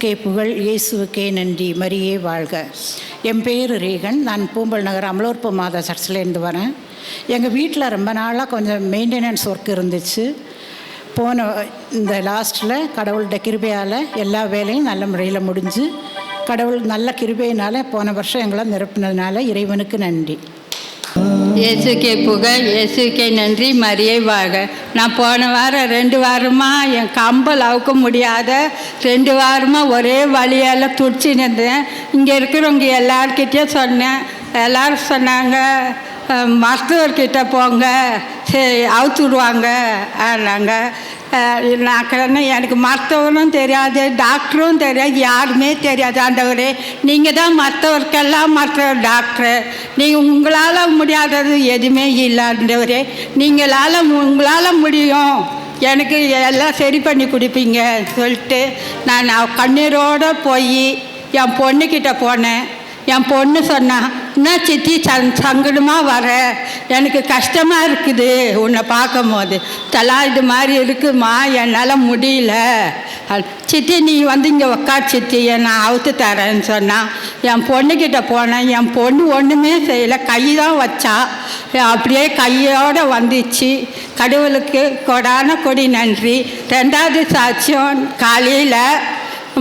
இயேசுக்கே புகழ் இயேசுக்கே நன்றி. மரியே வாழ்க. என் பேர் ரீகன். நான் பூம்பல் நகர் அமலோற்பு மாதா சர்ச்சிலேருந்து வரேன். எங்கள் வீட்டில் ரொம்ப நாளாக கொஞ்சம் மெயின்டெனன்ஸ் ஒர்க் இருந்துச்சு. போன இந்த லாஸ்ட்டில் கடவுள்கிட்ட கிருபையால் எல்லா வேலையும் நல்ல முறையில் முடிஞ்சு கடவுள் நல்ல கிருபையினால் போன வருஷம் எங்களை நிரப்பினதுனால இறைவனுக்கு நன்றி. இயேசுக்கே புகழ் இயேசுக்கே நன்றி மரியை வாழ்க. நான் போன வாரம் ரெண்டு வாரமாக என் கம்பல் அவுக்க முடியாத ரெண்டு வாரமாக ஒரே வழியால் துடிச்சின்னு இருந்தேன் இங்கே இருக்கிறவங்க எல்லார்கிட்டே சொன்னேன். எல்லோரும் சொன்னாங்க மருத்துவர்கிட்ட போங்க சரி அவுத்து விடுவாங்க ஆனாங்க. நான் சொன்னேன், எனக்கு மருத்துவரும் தெரியாது டாக்டரும் தெரியாது யாருமே தெரியாது. ஆண்டவரே நீங்கள் தான் மற்றவர்க்கெல்லாம் மற்றவர் டாக்டரு. நீங்கள் உங்களால் முடியாதது எதுவுமே இல்லை ஆண்டவரே. நீங்களால் உங்களால் முடியும். எனக்கு எல்லாம் சரி பண்ணி கொடுப்பீங்க சொல்லிட்டு நான் கண்ணீரோடு போய் என் பொண்ணுக்கிட்ட போனேன். என் பொண்ணு சொன்னான் நான் சித்தி சங் சங்கடமாக வர. எனக்கு கஷ்டமாக இருக்குது. உன்னை பார்க்கும் போது தலா இது மாதிரி இருக்குமா? என்னால் முடியல. சித்தி நீ வந்து இங்கே உக்கார் சித்தி. நான் அவுத்து தரேன்னு சொன்னான் என் பொண்ணுக்கிட்ட போனேன் என் பொண்ணு ஒன்றுமே செய்யலை. கை தான் வச்சா. அப்படியே கையோடு வந்துச்சு. கடவுளுக்கு கொடான கொடி நன்றி. ரெண்டாவது சாட்சியம் காலையில்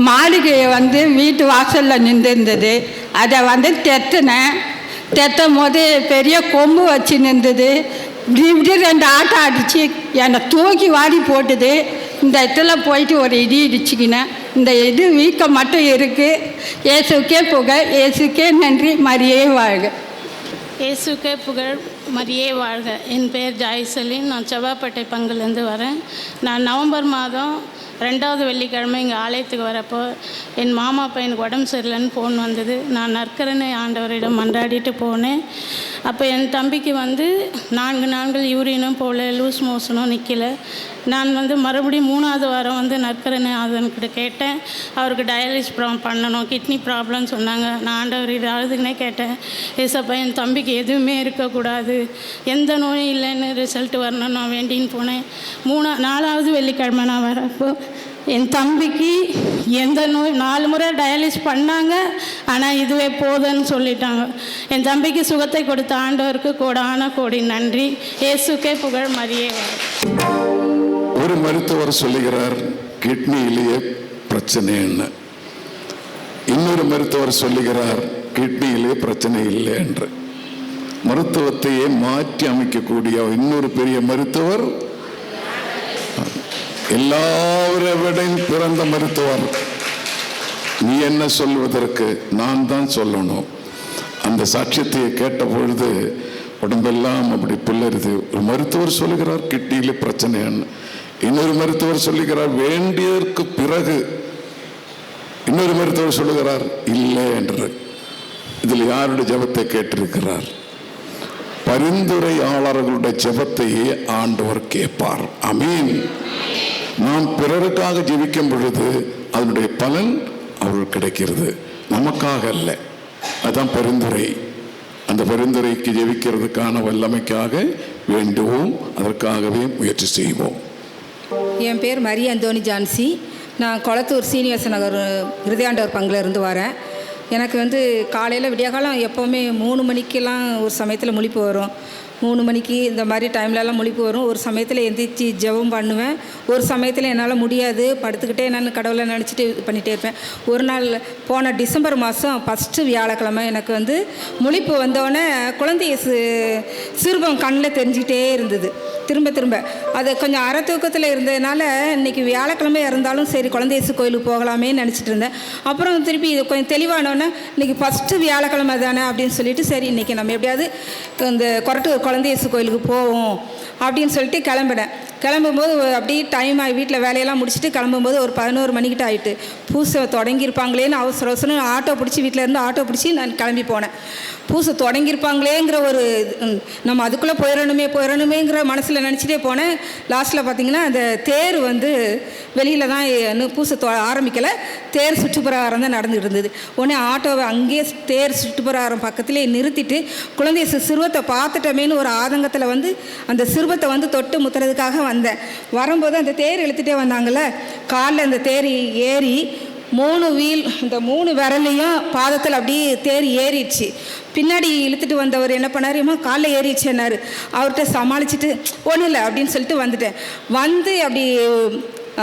மாளிகையை வந்து வீட்டு வாசலில் நின்றுருந்தது. அதை வந்து தெத்துனேன். தெத்தும் போது பெரிய கொம்பு வச்சு நின்றுது. இப்படி இப்படி ரெண்டு ஆட்டம் அடித்து என்னை தூக்கி வாரி போட்டுது. இந்த இடத்துல போயிட்டு ஒரு இடி இடிச்சுக்கினேன். இந்த இது வீக்கம் மட்டும் இருக்குது இயேசுக்கே புகழ். இயேசுக்கே நன்றி. மரியே வாழ்க. இயேசுக்கே புகழ். மரியே வாழ்க. என் பேர் ஜாய்சலின். நான் செவ்வாப்பேட்டை பங்குலேருந்து வரேன். நான் நவம்பர் மாதம் ரெண்டாவது வெள்ளிக்கிழமை இங்கே ஆலயத்துக்கு வரப்போ என் மாமா பையனுக்கு உடம்பு சரியில்லைன்னு ஃபோன் வந்தது. நான் நற்கரனை ஆண்டவரிடம் மன்றாடிட்டு போனேன். அப்போ என் தம்பிக்கு வந்து நான்கு நாட்கள் யூரினும் போகல லூஸ் மோஷனும் நிற்கல நான் வந்து மறுபடியும் மூணாவது வாரம் வந்து நற்கரணை ஆதன்கிட்ட கேட்டேன். அவருக்கு டயாலிஸ் ப்ராப்ளம் பண்ணணும் கிட்னி ப்ராப்ளம் சொன்னாங்க. நான் ஆண்டவர் இது அழுதுனே கேட்டேன்? ஏசப்பா என் தம்பிக்கு எதுவுமே இருக்கக்கூடாது. எந்த நோயும் இல்லைன்னு ரிசல்ட் வரணும் நான் வேண்டின்னு போனேன். மூணா நாலாவது வெள்ளிக்கிழமை நான் வரப்போ என் தம்பிக்கு எந்த நோய் நாலு முறை டயாலிஸ் பண்ணாங்க. ஆனால் இதுவே போதுன்னு சொல்லிட்டாங்க. என் தம்பிக்கு சுகத்தை கொடுத்த ஆண்டவருக்கு கோடான கோடி நன்றி. இயேசுக்கே புகழ் மரியே. வரும் மருத்துவர் சொல்லுகிறார் கிட்னியிலேயே பிரச்சனைன்னு இன்னொரு மருத்துவர் சொல்லுகிறார் கிட்னியிலே பிரச்சனை இல்லை என்று. மருத்துவத்தையே மாற்றி அமைக்கக்கூடிய இன்னொரு பெரிய மருத்துவர் எல்லாவரை விட பிறந்த மருத்துவர். நீ என்ன சொல்வதற்கு நான் தான் சொல்லணும். அந்த சாட்சியத்தை கேட்ட பொழுது உடம்பெல்லாம் அப்படி பிள்ளருது ஒரு மருத்துவர் சொல்லுகிறார் கிட்னியில பிரச்சனைன்னு இன்னொரு மருத்துவர் சொல்லுகிறார் வேண்டியதற்கு பிறகு இன்னொரு மருத்துவர் சொல்லுகிறார் இல்லை என்று. இதில் யாருடைய ஜெபத்தை கேட்டிருக்கிறார்? பரிந்துரையாளர்களுடைய ஜெபத்தையே ஆண்டவர் கேட்பார். அமீன் நாம் பிறருக்காக ஜெபிக்கும் பொழுது அதனுடைய பலன் அவர்கள் கிடைக்கிறது. நமக்காக அல்ல. அதுதான் பரிந்துரை. அந்த பரிந்துரைக்கு ஜெபிக்கிறதுக்கான வல்லமைக்காக வேண்டுவோம். அதற்காகவே முயற்சி செய்வோம். என் பேர் மரி அந்தோனி ஜான்சி. நான் கொளத்தூர் சீனிவாச நகர் இருதயாண்டவர் பங்கில் இருந்து வரேன். எனக்கு வந்து காலையில் விடியகாலம் எப்போவுமே மூணு மணிக்கெல்லாம் ஒரு சமயத்தில் முழிப்பு வரும். மூணு மணிக்கு இந்த மாதிரி டைம்லலாம் முழிப்பு வரும். ஒரு சமயத்தில் எந்திரிச்சு ஜெபம் பண்ணுவேன். ஒரு சமயத்தில் என்னால் முடியாது. படுத்துக்கிட்டே நான் கடவுளை நினச்சிட்டு இது பண்ணிகிட்டே இருப்பேன். ஒரு நாள் போன டிசம்பர் மாதம் ஃபஸ்ட்டு வியாழக்கிழமை எனக்கு வந்து முழிப்பு வந்தோடனே குழந்தைய இயேசு சிறுபம் கண்ணில் தெரிஞ்சுக்கிட்டே இருந்தது. திரும்ப திரும்ப. அது கொஞ்சம் அற தூக்கத்தில் இருந்ததுனால இன்றைக்கி வியாழக்கிழமை இருந்தாலும் சரி குழந்தையசு கோயிலுக்கு போகலாமே நினச்சிட்டு இருந்தேன். அப்புறம் திருப்பி இது கொஞ்சம் தெளிவானோன்னே இன்னைக்கு ஃபஸ்ட்டு வியாழக்கிழமை தானே? அப்படின்னு சொல்லிட்டு சரி இன்னைக்கு நம்ம எப்படியாவது இந்த கொரட்டு குழந்தை இயேசு கோயிலுக்கு போவோம் அப்படின்னு சொல்லிட்டு கிளம்பினேன். கிளம்பும்போது அப்படியே டைம் ஆகி வீட்டில் வேலையெல்லாம் முடிச்சுட்டு கிளம்பும்போது ஒரு பதினோரு மணிக்கிட்ட ஆகிட்டு பூசை தொடங்கியிருப்பாங்களேன்னு அவசர அவசரம் ஆட்டோ பிடிச்சி வீட்டில் இருந்து ஆட்டோ பிடிச்சி நான் கிளம்பி போனேன். பூசை தொடங்கியிருப்பாங்களேங்கிற ஒரு நம்ம அதுக்குள்ளே போயிடணுமே போயிடணுமேங்கிற மனசில் நினச்சிட்டே போனேன். லாஸ்ட்டில் பார்த்தீங்கன்னா அந்த தேர் வந்து வெளியில் தான் இன்னும் பூசை தொ ஆரம்பிக்கலை. தேர் சுற்றுப்பிரகாரம் தான் நடந்துகிட்டு இருந்தது. உடனே ஆட்டோவை அங்கேயே தேர் சுற்றுப்பிரகாரம் பக்கத்திலே நிறுத்திட்டு குழந்தைய சிறுவத்தை பார்த்துட்டோமேன்னு ஒரு ஆதங்கத்தில் வந்து அந்த சிறுவத்தை வந்து தொட்டு முத்துறதுக்காக வந்தேன். வரும்போது அந்த தேர் இழுத்துட்டே வந்தாங்கள்ல காலில் அந்த தேர் ஏறி மூணு வீல் இந்த மூணு விரலையும் பாதத்தில் அப்படியே தேர் ஏறிடுச்சு. பின்னாடி இழுத்துட்டு வந்தவர் என்ன பண்ணார் காலைல காலில் ஏறிடுச்சுன்னாரு. அவர்கிட்ட சமாளிச்சுட்டு ஒன்றும் இல்லை அப்படின்னு சொல்லிட்டு வந்துட்டேன். வந்து அப்படி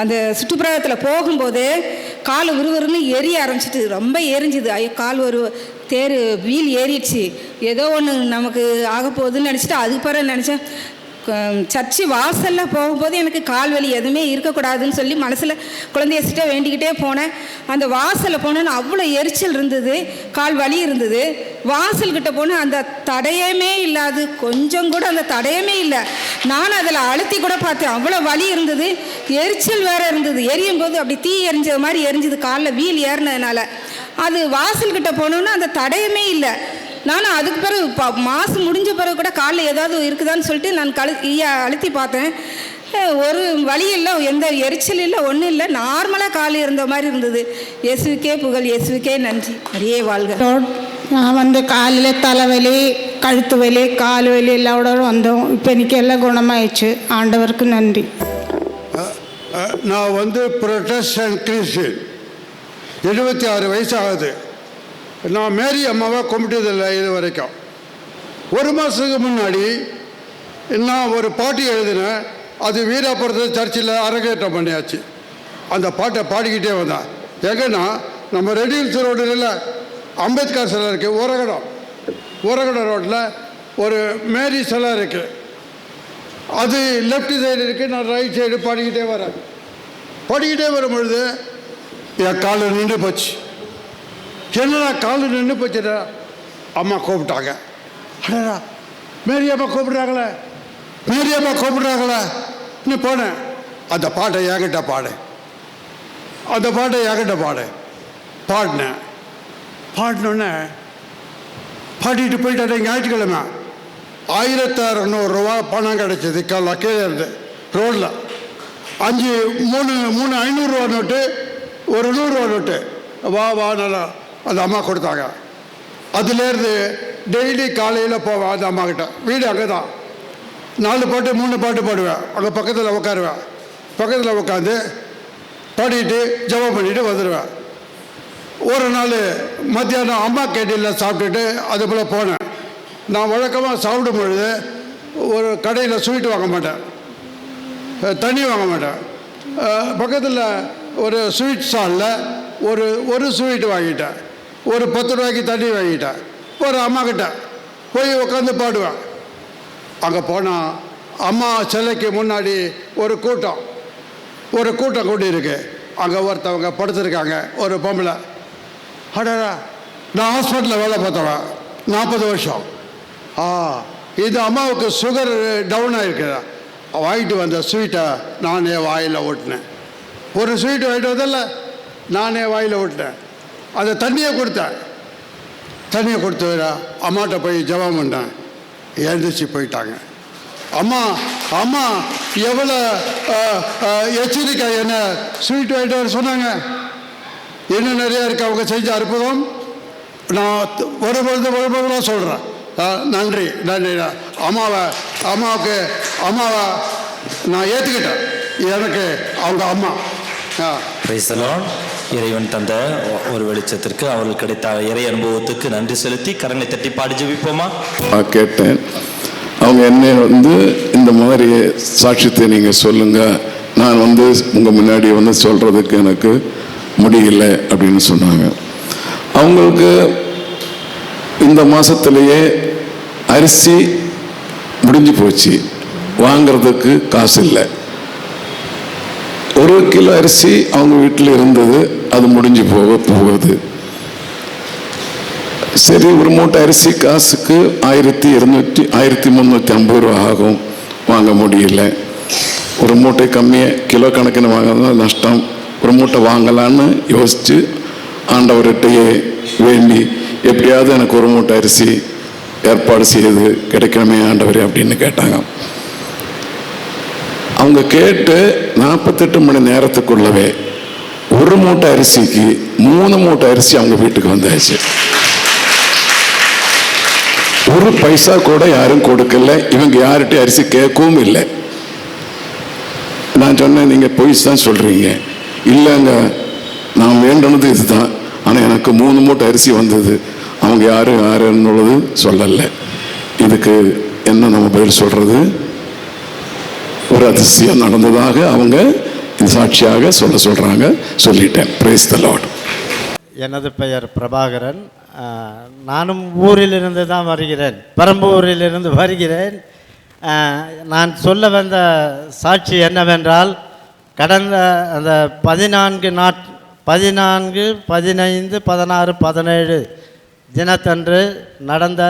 அந்த சுற்றுப்புறத்தில் போகும்போது கால் விறுவிறுன்னு எரிய ஆரம்பிச்சிட்டு ரொம்ப எரிஞ்சுது. ஐயோ கால் ஒரு தேர் வீல் ஏறிடுச்சு. ஏதோ ஒன்று நமக்கு ஆக போகுதுன்னு நினச்சிட்டு அதுக்கு பிறகு நினச்சேன் சர்ச்சு வாசலில் போகும்போது எனக்கு கால் வலி எதுவுமே இருக்கக்கூடாதுன்னு சொல்லி மனசில் குழந்தையசிட்ட வேண்டிக்கிட்டே போனேன். அந்த வாசலில் போனேன்னு அவ்வளோ எரிச்சல் இருந்தது கால் வலி இருந்தது. வாசல்கிட்ட போனேன் அந்த தடையமே இல்லாது கொஞ்சம் கூட அந்த தடையமே இல்லை. நானும் அதில் அழுத்தி கூட பார்த்தேன் அவ்வளோ வலி இருந்தது எரிச்சல் வேறு இருந்தது. எரியும் போது அப்படி தீ எரிஞ்ச மாதிரி எரிஞ்சது காலில் வீல் ஏறினதுனால. அது வாசல்கிட்ட போனோன்னா அந்த தடயமே இல்லை. நானும் அதுக்கு பிறகு ப மாதம் முடிஞ்ச பிறகு கூட காலில் ஏதாவது இருக்குதான்னு சொல்லிட்டு நான் கழு அழுத்தி பார்த்தேன். ஒரு வலி இல்லை எந்த எரிச்சல் இல்லை ஒன்றும் இல்லை. நார்மலாக கால் இருந்த மாதிரி இருந்தது. இயேசுவுக்கே புகழ் இயேசுவுக்கே நன்றி. அரியே வாழ்க. நான் வந்து காலையில் தலைவலி கழுத்து வலி கால் வலி எல்லாவோட வந்தோம். இப்போ இன்னைக்கு எல்லாம் குணமாயிடுச்சு. ஆண்டவருக்கு நன்றி. நான் வந்து ப்ரொட்டஸ்டன் கிறிஸ்டின் எழுபத்தி ஆறு வயசாகுது. நான் மேரி அம்மாவை கும்பிட்டதில்லை இது வரைக்கும். ஒரு மாதத்துக்கு முன்னாடி நான் ஒரு பாட்டு எழுதினேன். அது வீராபுரத்து சர்ச்சில் அரங்கேற்றம் பண்ணியாச்சு. அந்த பாட்டை பாடிக்கிட்டே வந்தேன். எங்கன்னா நம்ம ரெடில்ஸ் ரோடில் அம்பேத்கர் சிலை இருக்குது ஊரகடம் ஊரகடம் ரோட்டில் ஒரு மேரி சிலை இருக்குது அது லெஃப்ட் சைடு இருக்குது நான் ரைட் சைடு பாடிக்கிட்டே வரேன். பாடிக்கிட்டே வரும்பொழுது என் காலில் நின்று போச்சு. என்னடா காலில் நின்று போச்சுடா? அம்மா கூப்பிட்டாங்க. அடடா மேரி அம்மா கூப்பிட்றாங்களே. மேரி அம்மா கூப்பிட்றாங்களே. இன்னும் போனேன் அந்த பாட்டை என்கிட்ட பாடு. அந்த பாட்டை என்கிட்ட பாடு. பாடினேன் பாடினோடனே பாடிட்டு போயிட்டாரு ஞாயிற்றுக்கிழமை. ஆயிரத்தி அறநூறுரூவா பணம் கிடச்சிது. கல்ல கீழே இருந்து ரோட்டில் அஞ்சு மூணு மூணு ஐநூறுரூவா நோட்டு ஒரு நூறுரூவா நோட்டு. வா வா நல்லா அந்த அம்மா கொடுத்தாங்க. அதுலேருந்து டெய்லி காலையில் போவேன் அந்த அம்மா கிட்ட. வீடு அங்கே தான் நாலு பாட்டு மூணு பாட்டு பாடுவேன். அங்கே பக்கத்தில் உட்காருவேன் பக்கத்தில் உட்காந்து பாடிட்டு ஜெபம் பண்ணிட்டு வந்துடுவேன் ஒரு நாள் மத்தியானம் அம்மா கேட்டீனில் சாப்பிட்டுட்டு அது போல் போனேன். நான் வழக்கமாக சாப்பிடும் பொழுது ஒரு கடையில் ஸ்வீட்டு வாங்க மாட்டேன். தண்ணி வாங்க மாட்டேன். பக்கத்தில் ஒரு ஸ்வீட் ஸ்டாலில் ஒரு ஒரு ஸ்வீட் வாங்கிட்டேன். ஒரு பத்து ரூபாய்க்கு தண்ணி வாங்கிட்டேன். ஒரு அம்மா கிட்ட போய் உட்காந்து பாடுவேன் அங்கே போனால் அம்மா சிலைக்கு முன்னாடி ஒரு கூட்டம். ஒரு கூட்டம் கூட்டி இருக்கு. அங்கே ஒருத்தவங்க படுத்திருக்காங்க. ஒரு பொம்பளை. அடடா நான் ஹாஸ்பிட்டலில் வேலை பார்த்தவன் நாற்பது வருஷம். ஆ இது அம்மாவுக்கு சுகர் டவுன் ஆகிருக்குதா வாங்கிட்டு வந்த ஸ்வீட்டை நானே வாயில் ஓட்டினேன். ஒரு ஸ்வீட் வாங்கிட்டு வந்தல நானே வாயில் விட்டேன் அதை தண்ணியை கொடுத்தேன். தண்ணியை கொடுத்து அம்மாட்ட போய் ஜெபம் பண்ணேன். எழுந்திரிச்சு போயிட்டாங்க. அம்மா அம்மா எவ்வளோ எச்சரிக்கை என்ன? ஸ்வீட் வாங்கிட்டு வர சொன்னாங்க. இன்னும் நிறைய இருக்கு அவங்க செஞ்ச அற்புதம். நான் த- வரும்பொழுது வரும்பொழுதுலாம் சொல்கிறேன் நன்றி நன்றி. அம்மாவை அம்மாவுக்கு அம்மாவை நான் ஏற்றுக்கிட்டேன் எனக்கு அவங்க அம்மா. Lord. இறைவன் தந்த ஒரு வெளிச்சத்திற்கு அவர்களுக்கு கிடைத்த இறை அனுபவத்துக்கு நன்றி செலுத்தி கரங்களை தட்டி பாடி ஜெபிப்போமா? நான் கேட்டேன். அவங்க என்ன வந்து இந்த மாதிரி சாட்சியத்தை நீங்கள் சொல்லுங்கள் நான் வந்து உங்கள் முன்னாடி வந்து சொல்கிறதுக்கு எனக்கு முடியல அப்படின்னு சொன்னாங்க. அவங்களுக்கு இந்த மாதத்துலேயே அரிசி முடிஞ்சு போச்சு. வாங்கிறதுக்கு காசு இல்லை. இருபது கிலோ அரிசி அவங்க வீட்டில் இருந்தது அது முடிஞ்சு போக போகுது. சரி ஒரு மூட்டை அரிசி காசுக்கு ஆயிரத்தி இருநூற்றி ஆயிரத்தி முந்நூற்றி ஐம்பது ரூபா ஆகும். வாங்க முடியல. ஒரு மூட்டை கம்மியாக கிலோ கணக்கில் வாங்கினா நஷ்டம். ஒரு மூட்டை வாங்கலான்னு யோசித்து ஆண்டவர்கிட்டயே வேண்டி எப்படியாவது எனக்கு ஒரு மூட்டை அரிசி ஏற்பாடு செய்து கிடைக்கணுமே ஆண்டவரே அப்படின்னு கேட்டாங்க. அவங்க கேட்டு நாற்பத்தெட்டு மணி நேரத்துக்குள்ளவே ஒரு மூட்டை அரிசிக்கு மூணு மூட்டை அரிசி அவங்க வீட்டுக்கு வந்தாச்சு. ஒரு பைசா கூட யாரும் கொடுக்கல. இவங்க யார்கிட்டயும் அரிசி கேட்கவும் இல்லை. நான் சொன்னேன் நீங்க பொய் தான் சொல்றீங்க. இல்லைங்க நான் வேண்டனது இதுதான். ஆனால் எனக்கு மூணு மூட்டை அரிசி வந்தது. அவங்க யாரு யாருன்னுள்ளது சொல்லலை. இதுக்கு என்ன நம்ம பதில் சொல்றது? ஒரு அதிசயம் நடந்ததாக அவங்க சாட்சியாக சொல்ல சொல்கிறாங்க சொல்லிட்டேன். பிரேஸ் த லார்ட் எனது பெயர் பிரபாகரன். நானும் ஊரிலிருந்து தான் வருகிறேன். பெரம்பூரிலிருந்து வருகிறேன். நான் சொல்ல வந்த சாட்சி என்னவென்றால் கடந்த அந்த பதினான்கு நாட் பதினான்கு பதினைந்து பதினாறு பதினேழு தினத்தன்று நடந்த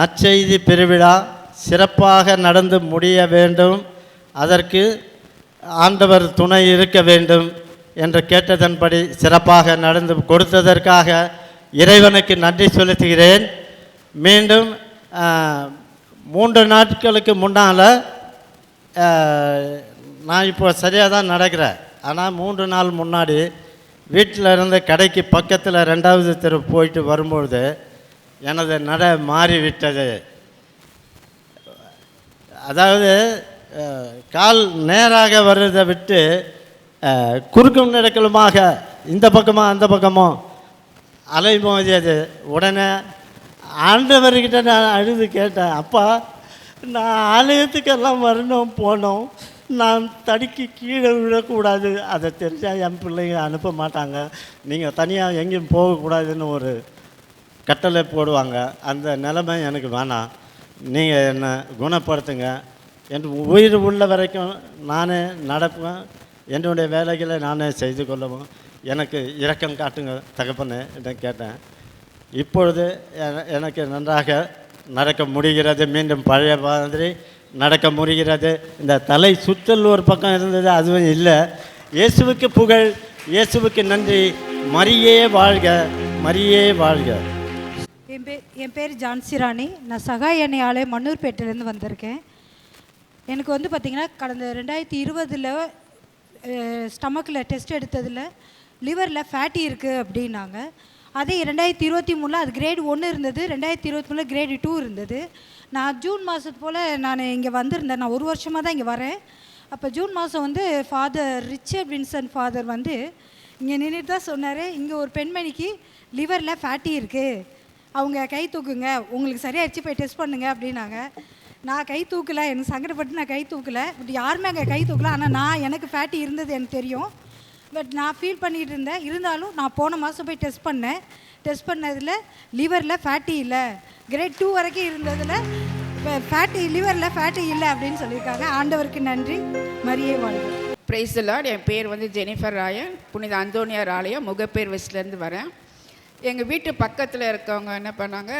நற்செய்தி பெருவிழா சிறப்பாக நடந்து முடிய வேண்டும். அதற்கு ஆண்டவர் துணை இருக்க வேண்டும் என்று கேட்டதன்படி சிறப்பாக நடந்து கொடுத்ததற்காக இறைவனுக்கு நன்றி செலுத்துகிறேன். மீண்டும் மூன்று நாட்களுக்கு முன்னால் நான் இப்போ சரியாக தான் நடக்கிறேன். ஆனால் மூன்று நாள் முன்னாடி வீட்டில் இருந்து கடைக்கு பக்கத்தில் ரெண்டாவது தெரு போயிட்டு வரும்பொழுது எனது நட மாறிவிட்டது. அதாவது கால் நேராக வர்றதை விட்டு குறுக்கும் நெடுக்கலுமாக இந்த பக்கமோ அந்த பக்கமோ அலை மோதியது. உடனே ஆண்டவர்கிட்ட நான் அழுது கேட்டேன் அப்பா நான் ஆலயத்துக்கெல்லாம் வரணும் போனோம் நான் தடுக்கி கீழே விழக்கூடாது. அதை தெரிஞ்சால் என் பிள்ளைங்க அனுப்ப மாட்டாங்க. நீங்கள் தனியாக எங்கேயும் போகக்கூடாதுன்னு ஒரு கட்டளை போடுவாங்க. அந்த நிலைமை எனக்கு வேணாம். நீங்கள் என்னை குணப்படுத்துங்க. என் உயிர் உள்ள வரைக்கும் நானே நடப்பேன். என்னுடைய வேலைகளை நானே செய்து கொள்ளவும். எனக்கு இரக்கம் காட்டுங்க தகப்பனே என்று கேட்டேன். இப்பொழுது எனக்கு நன்றாக நடக்க முடிகிறது. மீண்டும் பழைய மாதிரி நடக்க முடிகிறது. இந்த தலை சுற்றல் ஒரு பக்கம் இருந்தது அதுவும் இல்லை. இயேசுவுக்கு புகழ் இயேசுவுக்கு நன்றி. மரியே வாழ்க மரியே வாழ்க. என் பேர் என் பேர் ஜான்சி ராணி நான் சகாய் எண்ணெய் ஆலை மன்னூர்பேட்டையிலேருந்து வந்திருக்கேன். எனக்கு வந்து பார்த்திங்கன்னா கடந்த ரெண்டாயிரத்தி இருபதில் ஸ்டமக்கில் டெஸ்ட் எடுத்ததில் லிவரில் ஃபேட்டி இருக்குது அப்படின்னாங்க. அதே ரெண்டாயிரத்தி இருபத்தி மூணில் அது கிரேட் ஒன்று இருந்தது ரெண்டாயிரத்தி இருபத்தி மூணில் கிரேடு டூ இருந்தது. நான் ஜூன் மாதத்து போல் நான் இங்கே வந்திருந்தேன். நான் ஒரு வருஷமாக தான் இங்கே வரேன். அப்போ ஜூன் மாதம் வந்து ஃபாதர் ரிச்சர்ட் வின்சன் ஃபாதர் வந்து இங்கே நின்றுட்டு தான் சொன்னார் இங்கே ஒரு பெண்மணிக்கு லிவரில் ஃபேட்டி இருக்குது அவங்க கை தூக்குங்க. உங்களுக்கு சரியாகிடுச்சு போய் டெஸ்ட் பண்ணுங்க அப்படின்னாங்க. நான் கை தூக்கல எனக்கு சங்கடப்பட்டு நான் கை தூக்கல. பட் யாருமே அங்கே கை தூக்கல. ஆனால் நான் எனக்கு ஃபேட்டி இருந்தது எனக்கு தெரியும். பட் நான் ஃபீல் பண்ணிகிட்டு இருந்தேன். இருந்தாலும் நான் போன மாதம் போய் டெஸ்ட் பண்ணேன். டெஸ்ட் பண்ணதில் லிவரில் ஃபேட்டி இல்லை. கிரேட் டூ வரைக்கும் இருந்ததில் ஃபேட்டி லிவரில் ஃபேட்டி இல்லை அப்படின்னு சொல்லியிருக்காங்க. ஆண்டவருக்கு நன்றி. மரியே வாழ்க. பிரைஸ் எல்லாம் என் பேர் வந்து ஜெனிஃபர் ராயன். புனித அந்தோனியார் ஆலயம் முகப்பேர் வெஸ்ட்லேருந்து வரேன். எங்கள் வீட்டு பக்கத்தில் இருக்கவங்க என்ன பண்ணாங்க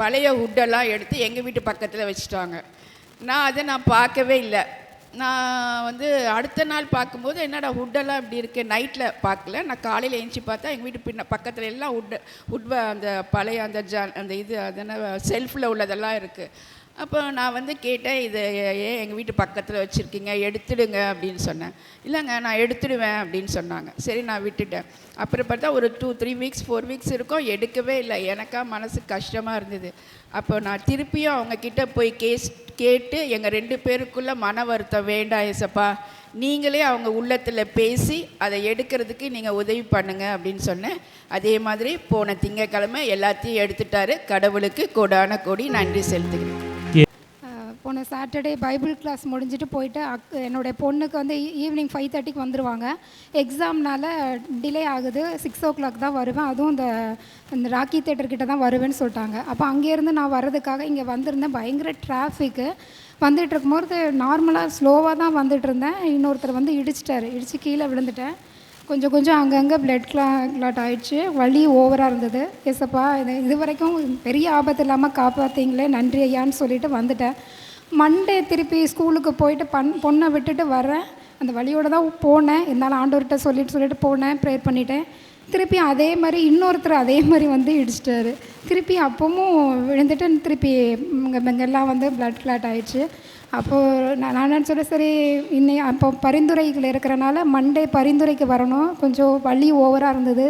பழைய உட்டெல்லாம் எடுத்து எங்கள் வீட்டு பக்கத்தில் வச்சுட்டாங்க. நான் அதை நான் பார்க்கவே இல்லை. நான் வந்து அடுத்த நாள் பார்க்கும்போது என்னடா உட்டெல்லாம் இப்படி இருக்குது நைட்டில் பார்க்கல. நான் காலையில் எழுந்துச்சி பார்த்தா எங்கள் வீட்டு பின்ன பக்கத்தில் எல்லாம் உட் உட் அந்த பழைய அந்த ஜ அந்த இது அது என்ன செல்ஃபில் உள்ளதெல்லாம் இருக்குது அப்போ நான் வந்து கேட்டேன் இது ஏன் எங்கள் வீட்டு பக்கத்தில் வச்சுருக்கீங்க எடுத்துடுங்க அப்படின்னு சொன்னேன். இல்லைங்க நான் எடுத்துடுவேன் அப்படின்னு சொன்னாங்க. சரி நான் விட்டுட்டேன். அப்புறம் பார்த்தா ஒரு two three weeks four weeks இருக்கும் எடுக்கவே இல்லை. எனக்கா மனசு கஷ்டமாக இருந்தது. அப்போ நான் திருப்பியும் அவங்கக்கிட்ட போய் கேஸ் கேட்டு எங்கள் ரெண்டு பேருக்குள்ளே மன வருத்தம் வேண்டாம் ஏசப்பா நீங்களே அவங்க உள்ளத்தில் பேசி அதை எடுக்கிறதுக்கு நீங்கள் உதவி பண்ணுங்க அப்படின்னு சொன்னேன். அதே மாதிரி போன திங்கக்கிழமை எல்லாத்தையும் எடுத்துட்டாரு. கடவுளுக்கு கொடான கொடி நன்றி செலுத்துகிறேன். போன சாட்டர்டே பைபிள் கிளாஸ் முடிஞ்சுட்டு போயிட்டு அக் என்னுடைய பொண்ணுக்கு வந்து ஈவினிங் ஃபைவ் தேர்ட்டிக்கு வந்துடுவாங்க எக்ஸாம்னால டிலே ஆகுது. சிக்ஸ் ஓ கிளாக் தான் வருவேன். அதுவும் இந்த இந்த ராக்கி தேட்டர்கிட்ட தான் வருவேன்னு சொல்லிட்டாங்க. அப்போ அங்கேருந்து நான் வர்றதுக்காக இங்கே வந்திருந்தேன். பயங்கர டிராஃபிக்கு வந்துட்டு இருக்கும்போது நார்மலாக ஸ்லோவாக தான் வந்துட்டு இருந்தேன். இன்னொருத்தர் வந்து இடிச்சிட்டாரு. இடித்து கீழே விழுந்துட்டேன். கொஞ்சம் கொஞ்சம் அங்கங்கே பிளட் கிளா கிளாட் ஆயிடுச்சு. வலி ஓவராக இருந்தது. எஸ்ப்பா இது இது வரைக்கும் பெரிய ஆபத்து இல்லாமல் காப்பாற்றிங்களே நன்றி ஐயான்னு சொல்லிட்டு வந்துட்டேன். மண்டே திருப்பி ஸ்கூலுக்கு போயிட்டு பண் பொண்ணை விட்டுட்டு வரேன் அந்த வழியோடு தான் போனேன். இருந்தாலும் ஆண்டவர்கிட்ட சொல்லிட்டு சொல்லிட்டு போனேன் ப்ரேயர் பண்ணிட்டேன். திருப்பி அதே மாதிரி இன்னொருத்தர் அதே மாதிரி வந்து இடிச்சிட்டாரு. திருப்பி அப்பவும் விழுந்துட்டு திருப்பி இங்கே இங்கெல்லாம் வந்து பிளட் கிளாட் ஆயிடுச்சு. அப்போது நான் நான் சொல்ல சரி இன்னை அப்போ பரிந்துரைகள் இருக்கிறனால மண்டே பரிந்துரைக்கு வரணும். கொஞ்சம் வலி ஓவராக இருந்தது.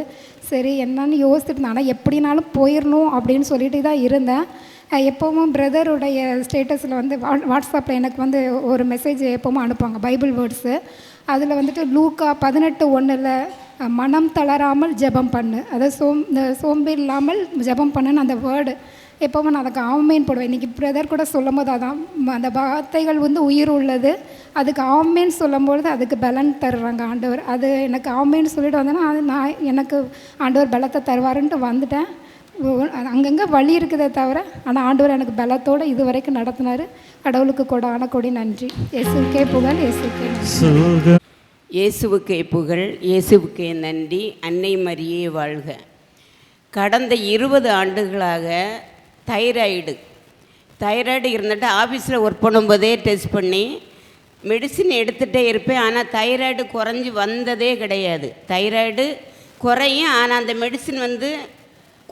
சரி என்னன்னு யோசிச்சுட்டு இருந்தேன். ஆனால் எப்படினாலும் போயிடணும் அப்படின்னு சொல்லிட்டு தான் இருந்தேன். எப்போவும் பிரதருடைய ஸ்டேட்டஸில் வந்து வா- வாட்ஸ்அப்பில் எனக்கு வந்து ஒரு மெசேஜ் எப்போவும் அனுப்புவாங்க பைபிள் வேர்ட்ஸு அதில் வந்துட்டு லூக்கா பதினெட்டு ஒன்றில் மனம் தளராமல் ஜெபம் பண்ணு. அதை சோம் இந்த இல்லாமல் ஜெபம் பண்ணுன்னு அந்த வேர்டு எப்போவும் நான் அதுக்கு ஆமேன் போடுவேன். இன்றைக்கி பிரதர் கூட சொல்லும் போது அதான் அந்த வார்த்தைகள் வந்து உயிர் உள்ளது. அதுக்கு ஆமேன் சொல்லும்பொழுது அதுக்கு பலன் தருவாங்க ஆண்டவர். அது எனக்கு ஆமேன்னு சொல்லிட்டு வந்தேன்னா அது நான் எனக்கு ஆண்டவர் பலத்தை தருவாருன்ட்டு வந்துட்டேன். அங்கங்கே வழி இருக்குதே தவிர ஆனால் ஆண்டவர் எனக்கு பலத்தோடு இது வரைக்கும் நடத்தினார். கடவுளுக்கு கொடான கொடி நன்றி. இயேசுக்கே புகழ் இயேசுக்கே நன்றி. இயேசுவுக்கே புகழ் இயேசுவுக்கே நன்றி. அன்னை மரியே வாழ்க. கடந்த இருபது ஆண்டுகளாக தைராய்டு. தைராய்டு இருந்துட்டு ஆஃபீஸில் ஒர்க் பண்ணும்போதே டெஸ்ட் பண்ணி மெடிசின் எடுத்துகிட்டே இருப்பேன். ஆனால் தைராய்டு குறைஞ்சி வந்ததே கிடையாது. தைராய்டு குறையும் ஆனால் அந்த மெடிசின் வந்து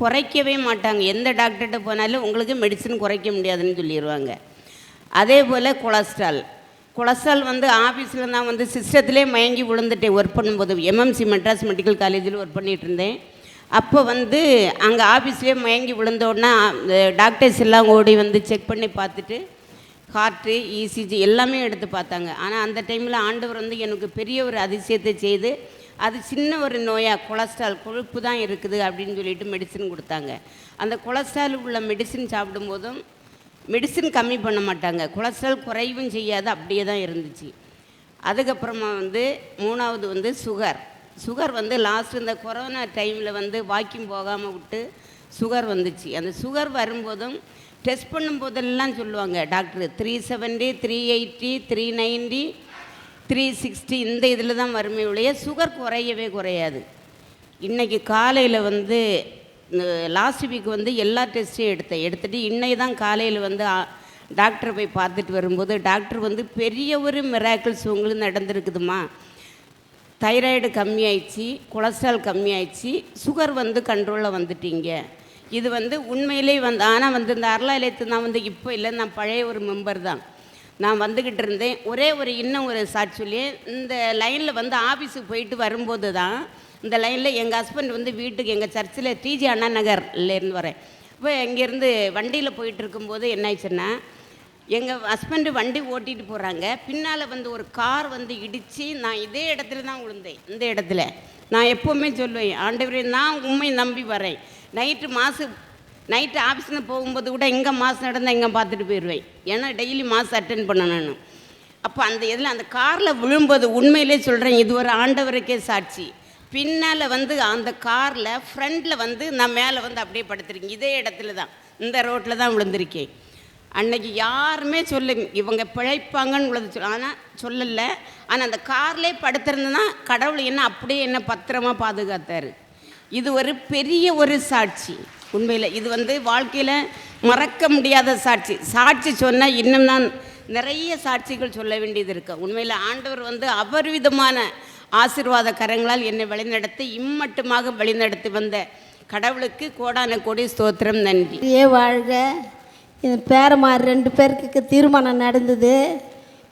குறைக்கவே மாட்டாங்க. எந்த டாக்டர்கிட்ட போனாலும் உங்களுக்கு மெடிசன் குறைக்க முடியாதுன்னு சொல்லிடுவாங்க அதே போல் கொலஸ்ட்ரால் கொலஸ்ட்ரால் வந்து ஆஃபீஸில் நான் வந்து சிஸ்டத்திலே மயங்கி விழுந்துட்டேன். ஒர்க் பண்ணும்போது எம்எம்சி மெட்ராஸ் மெடிக்கல் காலேஜில் ஒர்க் பண்ணிகிட்டு இருந்தேன். அப்போ வந்து அங்கே ஆஃபீஸ்லேயே மயங்கி விழுந்தோடனே டாக்டர்ஸ் எல்லாம் ஓடி வந்து செக் பண்ணி பார்த்துட்டு ஹார்ட்டு இசிஜி எல்லாமே எடுத்து பார்த்தாங்க. ஆனால் அந்த டைமில் ஆண்டவர் வந்து எனக்கு பெரிய ஒரு அதிசயத்தை செய்து அது சின்ன ஒரு நோயாக கொலஸ்ட்ரால் கொழுப்பு தான் இருக்குது அப்படின்னு சொல்லிட்டு மெடிசின் கொடுத்தாங்க. அந்த கொலஸ்ட்ரால் உள்ள மெடிசின் சாப்பிடும்போதும் மெடிசின் கம்மி பண்ண மாட்டாங்க. கொலஸ்ட்ரால் குறைவும் செய்யாது அப்படியே தான் இருந்துச்சு. அதுக்கப்புறமா வந்து மூணாவது வந்து சுகர். சுகர் வந்து லாஸ்ட் இந்த கொரோனா டைமில் வந்து வாக்கிங் போகாமல் விட்டு சுகர் வந்துச்சு. அந்த சுகர் வரும்போதும் டெஸ்ட் பண்ணும்போதெல்லாம் சொல்லுவாங்க doctor three seventy three eighty three ninety three sixty இந்த இதில் தான் வருமே ஒழிய சுகர் குறையவே குறையாது. இன்றைக்கி காலையில் வந்து லாஸ்ட் வீக் வந்து எல்லா டெஸ்ட்டையும் எடுத்தேன். எடுத்துகிட்டு இன்னைக்கு தான் காலையில் வந்து டாக்டரை போய் பார்த்துட்டு வரும்போது டாக்டர் வந்து பெரிய ஒரு மிராக்கிள்ஸ் உங்களுக்கு நடந்திருக்குதுமா தைராய்டு கம்மியாயிடுச்சு கொலஸ்ட்ரால் கம்மியாயிடுச்சு சுகர் வந்து கண்ட்ரோலில் வந்துட்டீங்க. இது வந்து உண்மையிலே வந்து ஆனால் வந்து இந்த அருளாலயத்து நான் வந்து இப்போ இல்லை நான் பழைய ஒரு மெம்பர் தான். நான் வந்துக்கிட்டு இருந்தேன். ஒரே ஒரு இன்னும் ஒரு சாட்சி சொல்லி இந்த லைனில் வந்து ஆஃபீஸுக்கு போயிட்டு வரும்போது தான் இந்த லைனில் எங்கள் ஹஸ்பண்ட் வந்து வீட்டுக்கு எங்கள் சர்ச்சில் டிஜி அண்ணா நகர்லேருந்து வரேன். இப்போ இங்கேருந்து வண்டியில் போயிட்டு இருக்கும்போது என்ன ஆயிடுச்சுன்னா எங்கள் ஹஸ்பண்டு வண்டி ஓட்டிகிட்டு போகிறாங்க பின்னால் வந்து ஒரு கார் வந்து இடித்து நான் இதே இடத்துல தான் விழுந்தேன். இந்த இடத்துல நான் எப்போவுமே சொல்லுவேன் ஆண்டவரே நான் உண்மை நம்பி வரேன். நைட்டு மாசு நைட்டு ஆஃபீஸில் போகும்போது கூட இங்கே மாஸ் நடந்தால் இங்கே பார்த்துட்டு போயிடுவேன் ஏன்னா டெய்லி மாஸ் அட்டன் பண்ணணும் அப்போ அந்த இதில் அந்த காரில் விழும்போது உண்மையிலே சொல்கிறேன் இது ஒரு ஆண்டவருக்கே சாட்சி. பின்னால் வந்து அந்த காரில் ஃப்ரண்டில் வந்து நான் மேலே வந்து அப்படியே படுத்துருக்கேன். இதே இடத்துல தான். இந்த ரோட்டில் தான் விழுந்திருக்கேன். அன்னைக்கு யாருமே சொல்லுங்க இவங்க பிழைப்பாங்கன்னு உள்ளது சொல்ல ஆனால் சொல்லலை. ஆனால் அந்த கார்லேயே படுத்திருந்தேன்னா கடவுள் என்ன அப்படியே என்ன பத்திரமா பாதுகாத்தார். இது ஒரு பெரிய ஒரு சாட்சி. உண்மையில் இது வந்து வாழ்க்கையில் மறக்க முடியாத சாட்சி. சாட்சி சொன்னால் இன்னும் நான் நிறைய சாட்சிகள் சொல்ல வேண்டியது இருக்கு. உண்மையில் ஆண்டவர் வந்து அபரிவிதமான ஆசிர்வாத கரங்களால் என்னை வழிநடத்தி இம்மட்டுமாக வழிநடத்தி வந்த கடவுளுக்கு கோடான கோடி ஸ்தோத்திரம். நன்றி. ஏ வாழ்க. என் பேரமார் ரெண்டு பேருக்கு திருமணம் நடந்தது.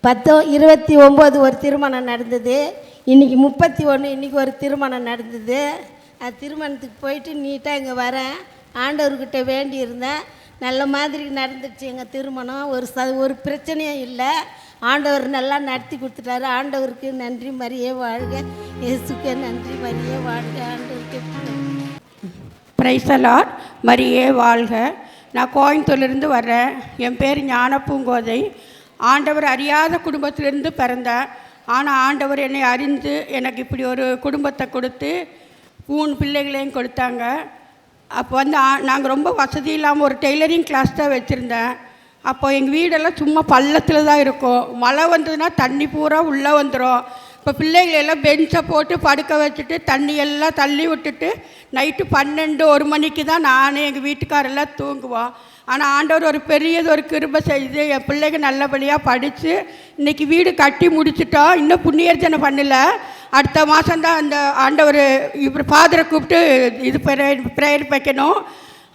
பத்தோ இருபத்தி ஒம்பது ஒரு திருமணம் நடந்தது. இன்றைக்கி முப்பத்தி ஒன்று இன்றைக்கி ஒரு திருமணம் நடந்தது. அது திருமணத்துக்கு போயிட்டு நீட்டாக இங்கே வரேன். ஆண்டவர்கிட்ட வேண்டி இருந்தேன் நல்ல மாதிரி நடந்துச்சு எங்கள் திருமணம். ஒரு ச ஒரு பிரச்சனையும் இல்லை. ஆண்டவர் நல்லா நடத்தி கொடுத்துட்டாரு. ஆண்டவருக்கு நன்றி மரியே வாழ்க. இயேசுக்கே நன்றி மரியே வாழ்க. ஆண்டவருக்கு பிரைசலாட் மரியே வாழ்க. நான் கோயம்புத்தூர்லேருந்து வர்றேன். என் பேர் ஞானப்பூங்கோதை. ஆண்டவர் அறியாத குடும்பத்திலிருந்து பிறந்தேன். ஆனால் ஆண்டவர் என்னை அறிந்து எனக்கு இப்படி ஒரு குடும்பத்தை கொடுத்து மூணு பிள்ளைகளையும் கொடுத்தாங்க. அப்போ வந்து நாங்கள் ரொம்ப வசதி இல்லாமல் ஒரு டெய்லரிங் கிளாஸ் தான் வச்சுருந்தேன். அப்போ எங்கள் வீடெல்லாம் சும்மா பள்ளத்தில் தான் இருக்கும். மழை வந்ததுன்னா தண்ணி பூரா உள்ளே வந்துடும் இப்போ பிள்ளைகளெல்லாம் பெஞ்சை போட்டு படுக்க வச்சுட்டு தண்ணி எல்லாம் தள்ளி விட்டுட்டு நைட்டு பன்னெண்டு ஒரு மணிக்கு தான் நானும் எங்கள் வீட்டுக்காரெல்லாம் தூங்குவோம். ஆனால் ஆண்டவர் ஒரு பெரியது ஒரு கிருபை செய்து என் பிள்ளைங்க நல்லபடியாக படித்து இன்றைக்கி வீடு கட்டி முடிச்சிட்டோம் இன்னும் புண்ணியர்ஜனை பண்ணல. அடுத்த மாதம்தான் அந்த ஆண்டவர் இப்போ ஃபாதரை கூப்பிட்டு இது ப்ரேயர் ப்ரேயர் வைக்கணும்.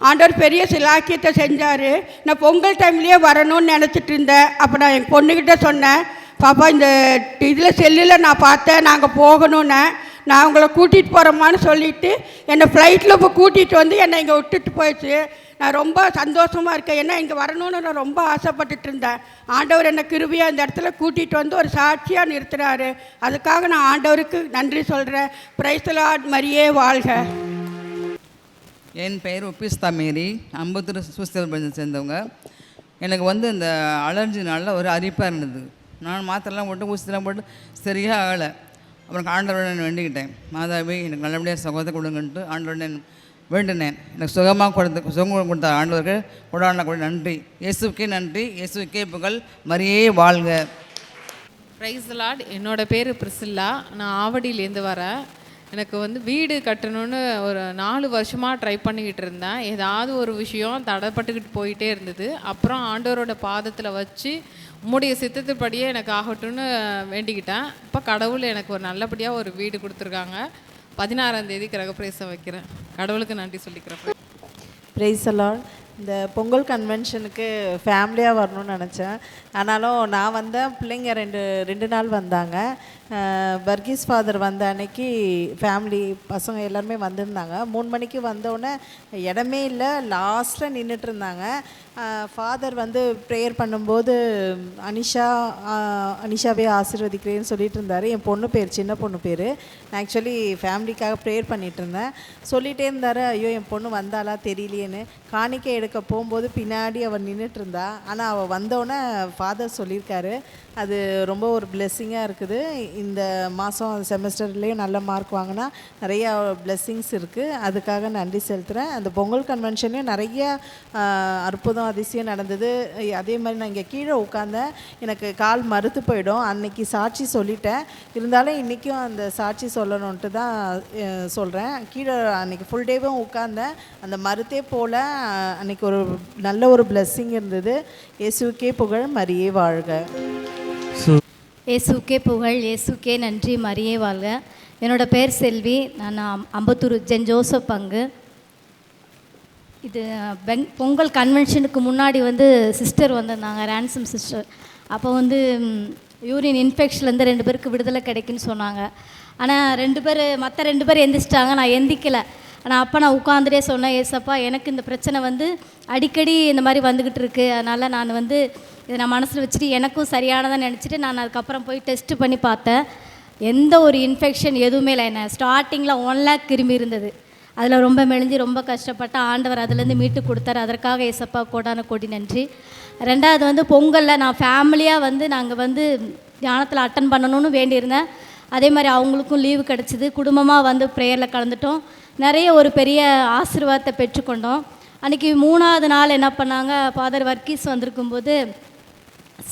ஆண்டவர் பெரிய சிலாக்கியத்தை செஞ்சார். நான் பொங்கல் டைம்லேயே வரணும்னு நினச்சிட்டு இருந்தேன். அப்போ நான் என் பொண்ணுக்கிட்ட சொன்னேன் பாப்பா இந்த இதில் செல்லில் நான் பார்த்தேன் நாங்கள் போகணுன்னு நான் உங்களை கூட்டிகிட்டு போகிறோமான்னு சொல்லிவிட்டு என்னை ஃப்ளைட்டில் இப்போ கூட்டிகிட்டு வந்து என்னை இங்கே விட்டுட்டு போயிடுச்சு. நான் ரொம்ப சந்தோஷமாக இருக்கேன். ஏன்னா இங்கே வரணும்னு நான் ரொம்ப ஆசைப்பட்டுட்டு இருந்தேன். ஆண்டவர் என்னை கிருபியாக இந்த இடத்துல கூட்டிகிட்டு வந்து ஒரு சாட்சியாக நிறுத்துறாரு. அதுக்காக நான் ஆண்டவருக்கு நன்றி சொல்கிறேன் பிரைஸ்தலாட் மரியே வாழ்க. என் பெயர் உப்பிஸ்தா மேரி அம்பத்தூர் சுஸ்திரபஞ்சம் சேர்ந்தவங்க. எனக்கு வந்து இந்த அலர்ஜினால ஒரு அரிப்பாக இருந்தது. நான் மாத்திரைலாம் போட்டு ஊசிலாம் போட்டு சரியாக ஆகலை. அப்புறம் ஆண்டவருடன் வேண்டிக்கிட்டேன். மாதாவி எனக்கு நல்லபடியாக சுகத்தை கொடுங்கன்ட்டு ஆண்டவருடன் வேண்டினேன். எனக்கு சுகமாக கொடுத்து சுகம் கொடுத்த ஆண்டவருக்கு கொடான கூட நன்றி. இயேசுக்கே நன்றி. இயேசுக்கே புகழ். மரியே வாழ்க. ப்ரைஸ் லார்ட் என்னோட பேர் பிரிசில்லா. நான் ஆவடியிலேருந்து வரேன். எனக்கு வந்து வீடு கட்டணும்னு ஒரு நாலு வருஷமாக ட்ரை பண்ணிக்கிட்டு இருந்தேன். ஏதாவது ஒரு விஷயம் தடைப்பட்டுக்கிட்டு போயிட்டே இருந்தது. அப்புறம் ஆண்டவரோட பாதத்தில் வச்சு உம்முடைய சித்தத்துப்படியே எனக்கு ஆகட்டும்னு வேண்டிக்கிட்டேன். இப்போ கடவுள் எனக்கு ஒரு நல்லபடியாக ஒரு வீடு கொடுத்துருக்காங்க. பதினாறாம் தேதி கிரகப்பிரேசம் வைக்கிறேன். கடவுளுக்கு நன்றி சொல்லிக்கிறேன். பிரைஸ் எல்லாம் இந்த பொங்கல் கன்வென்ஷனுக்கு ஃபேமிலியாக வரணும்னு நினச்சேன். ஆனாலும் நான் வந்தேன். பிள்ளைங்க ரெண்டு ரெண்டு நாள் வந்தாங்க. வர்கீஸ் ஃபாதர் வந்த அன்னைக்கு ஃபேமிலி பசங்க எல்லாருமே வந்திருந்தாங்க. மூணு மணிக்கு வந்தோடனே இடமே இல்லை லாஸ்ட்டில் நின்றுட்டு இருந்தாங்க ஃபாதர் வந்து ப்ரேயர் பண்ணும்போது அனிஷா அனிஷாவே ஆசீர்வதிக்கிறேன்னு சொல்லிட்டு இருந்தார் என் பொண்ணு பேர் சின்ன பொண்ணு பேர். நான் ஆக்சுவலி ஃபேமிலிக்காக ப்ரேயர் பண்ணிகிட்டு இருந்தேன் சொல்லிகிட்டே இருந்தார் ஐயோ என் பொண்ணு வந்தாளா தெரியலையேன்னு. காணிக்கை எடுக்க போகும்போது பின்னாடி அவள் நின்றுட்டு இருந்தா ஆனால் அவள் வந்தோடனே ஃபாதர் சொல்லியிருக்காரு. அது ரொம்ப ஒரு பிளெஸ்ஸிங்காக இருக்குது. இந்த மாதம் செமஸ்டர்லேயும் நல்ல மார்க் வாங்கினா நிறையா பிளெஸ்ஸிங்ஸ் இருக்குது அதுக்காக நன்றி செலுத்துகிறேன் அந்த பொங்கல் கன்வென்ஷன்லேயும் நிறைய அற்புதம் அதிசயம் நடந்தது. அதே மாதிரி நான் இங்கே கீழே உட்காந்தேன் எனக்கு கால் மறுத்து போயிடும். அன்னைக்கு சாட்சி சொல்லிட்டேன். இருந்தாலும் இன்றைக்கும் அந்த சாட்சி சொல்லணுன்ட்டு தான் சொல்கிறேன் கீழே அன்னைக்கு ஃபுல் டேவும் உட்காந்தேன் அந்த மறுத்தே போல் அன்னைக்கு ஒரு நல்ல ஒரு பிளெஸ்ஸிங் இருந்தது. இயேசுக்கே புகழ் மரியே வாழ்க. இயேசுக்கே புகழ் ஏசுகே நன்றி மரியே வாழ்க. என்னோட பேர் செல்வி நான் அம்பத்தூர் ஜென் ஜோசப் பங்கு இது பெங் பொங்கல் கன்வென்ஷனுக்கு முன்னாடி வந்து சிஸ்டர் வந்திருந்தாங்க ரேன்சம் சிஸ்டர் அப்போ வந்து யூரின் இன்ஃபெக்ஷன்லேருந்து ரெண்டு பேருக்கு விடுதலை கிடைக்குன்னு சொன்னாங்க. ஆனால் ரெண்டு பேர் மற்ற ரெண்டு பேர் எந்திரிச்சிட்டாங்க நான் எந்திக்கலை. ஆனால் அப்போ நான் உட்காந்துட்டே சொன்னேன் ஏசப்பா எனக்கு இந்த பிரச்சனை வந்து அடிக்கடி இந்த மாதிரி வந்துக்கிட்டு இருக்கு. அதனால் நான் வந்து இதை நான் மனசில் வச்சுட்டு எனக்கும் சரியானதாக நினச்சிட்டு நான் அதுக்கப்புறம் போய் டெஸ்ட் பண்ணி பார்த்தேன். எந்த ஒரு இன்ஃபெக்ஷன் எதுவுமே இல்லை. என்ன ஸ்டார்டிங்கில் ஒன் லேக் கிருமி இருந்தது. அதில் ரொம்ப மெலிஞ்சு ரொம்ப கஷ்டப்பட்ட ஆண்டவர் அதுலேருந்து மீட்டு கொடுத்தாரு. அதற்காக ஏசப்பா கோடான கோடி நன்றி. ரெண்டாவது வந்து பொங்கலில் நான் ஃபேமிலியாக வந்து நாங்கள் வந்து தியானத்தில் அட்டன் பண்ணணும்னு வேண்டியிருந்தேன். அதே மாதிரி அவங்களுக்கும் லீவு கிடச்சிது. குடும்பமாக வந்து ப்ரேயரில் கலந்துட்டோம். நிறைய ஒரு பெரிய ஆசீர்வாதத்தை பெற்றுக்கொண்டோம். அன்றைக்கி மூணாவது நாள் என்ன பண்ணாங்க? ஃபாதர் வர்க்கீஸ் வந்திருக்கும்போது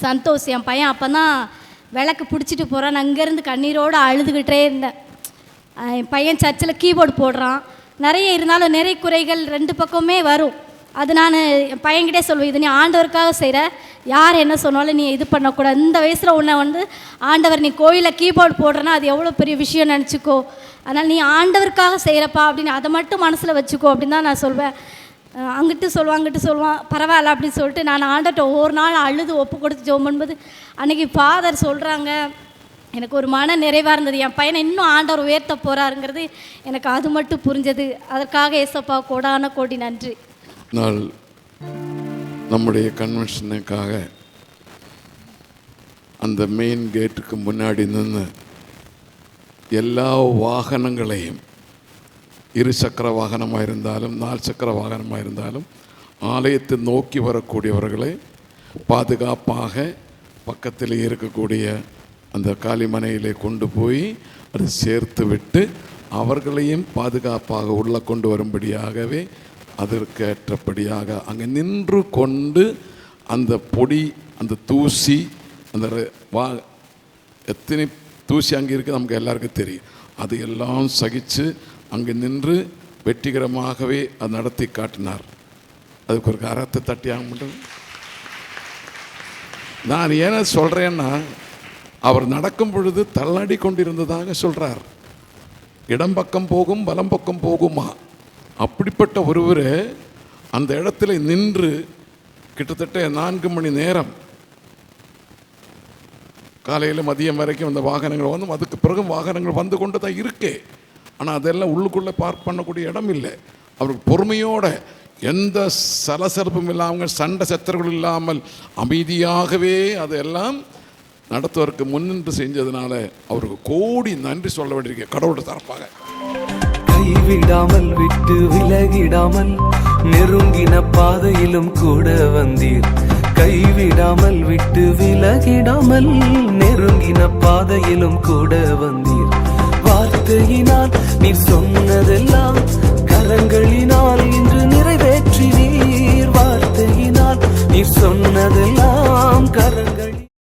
சந்தோஷ் என் பையன் அப்போ தான் விளக்கு பிடிச்சிட்டு போகிறான் அங்கேருந்து கண்ணீரோடு அழுதுகிட்டே இருந்தேன். என் பையன் சர்ச்சில் கீபோர்டு போடுறான். நிறைய இருந்தாலும் நிறைய குறைகள் ரெண்டு பக்கமே வரும். அது நான் என் பையன்கிட்டே சொல்லுவேன் இது நீ ஆண்டவருக்காக செய்கிற யார் என்ன சொன்னாலும் நீ இது பண்ணக்கூடாது. இந்த வயசில் உன்னை வந்து ஆண்டவர் நீ கோயிலில் கீபோர்டு போடுறனா அது எவ்வளோ பெரிய விஷயம் நினச்சிக்கோ. அதனால் நீ ஆண்டவருக்காக செய்கிறப்பா அப்படின்னு அதை மட்டும் மனசில் வச்சுக்கோ அப்படின்னு தான் நான் சொல்வேன். அங்கிட்டு சொல்லுவான் அங்கிட்டு சொல்லுவான் பரவாயில்ல அப்படின்னு சொல்லிட்டு நான் ஆண்டட்ட ஒவ்வொரு நாள் அழுது ஒப்பு கொடுத்து ஜோம் பண்ணும்போது அன்றைக்கி ஃபாதர் சொல்கிறாங்க எனக்கு ஒரு மன நிறைவாக இருந்தது. என் பையனை இன்னும் ஆண்டவர் உயர்த்த போகிறாருங்கிறது எனக்கு அது மட்டும் புரிஞ்சது. அதற்காக ஏசப்பா கோடான கோடி நன்றி. நாள் நம்முடைய கன்வென்ஷனுக்காக அந்த மெயின் கேட்டுக்கு முன்னாடி நின்று எல்லா வாகனங்களையும் இரு சக்கர வாகனமாக இருந்தாலும் நாலு சக்கர வாகனமாக இருந்தாலும் ஆலயத்தை நோக்கி வரக்கூடியவர்களை பாதுகாப்பாக பக்கத்தில் இருக்கக்கூடிய அந்த காளிமனையிலே கொண்டு போய் அதை சேர்த்து விட்டு அவர்களையும் பாதுகாப்பாக உள்ளே கொண்டு வரும்படியாகவே அதற்கேற்றபடியாக அங்கே நின்று கொண்டு அந்த பொடி அந்த தூசி அந்த வா எத்தனை தூசி அங்கே இருக்குது நமக்கு எல்லாருக்கும் தெரியும். அது எல்லாம் சகித்து அங்கே நின்று வெற்றிகரமாகவே அது நடத்தி காட்டினார். அதுக்கு ஒரு கரத்தை தட்டி ஆக முடியும். நான் ஏன சொல்கிறேன்னா அவர் நடக்கும் பொழுது தள்ளாடி கொண்டிருந்ததாக சொல்கிறார் இடம் பக்கம் போகும் வலம் பக்கம் போகுமா? அப்படிப்பட்ட ஒருவர் அந்த இடத்துல நின்று கிட்டத்தட்ட நான்கு மணி நேரம் காலையில் மதியம் வரைக்கும் அந்த வாகனங்கள் வந்து அதுக்கு பிறகு வாகனங்கள் வந்து கொண்டு தான் இருக்கே. ஆனால் அதெல்லாம் உள்ளுக்குள்ளே பார்க் பண்ணக்கூடிய இடம் இல்லை. அவருக்கு பொறுமையோட எந்த சலசலப்பும் இல்லாமல் சண்டை சத்தர்கள் இல்லாமல் அமைதியாகவே அதெல்லாம் நடத்துவதற்கு முன்னின்று செஞ்சதுனால அவருக்கு கோடி நன்றி சொல்ல வேண்டியிருக்க கடவுளோட தரப்பாக. கைவிடாமல் விட்டு விலகிடாமல் நெருங்கின பாதையிலும் கூட வந்தீர். கைவிடாமல் விட்டு விலகிடாமல் நெருங்கின பாதையிலும் கூட வந்தீர். வார்த்தையினால் நீர் சொன்னதெல்லாம் கரங்களினால் இன்று நிறைவேற்றினீர். வார்த்தையினால் நீர் சொன்னதெல்லாம் கரங்கள்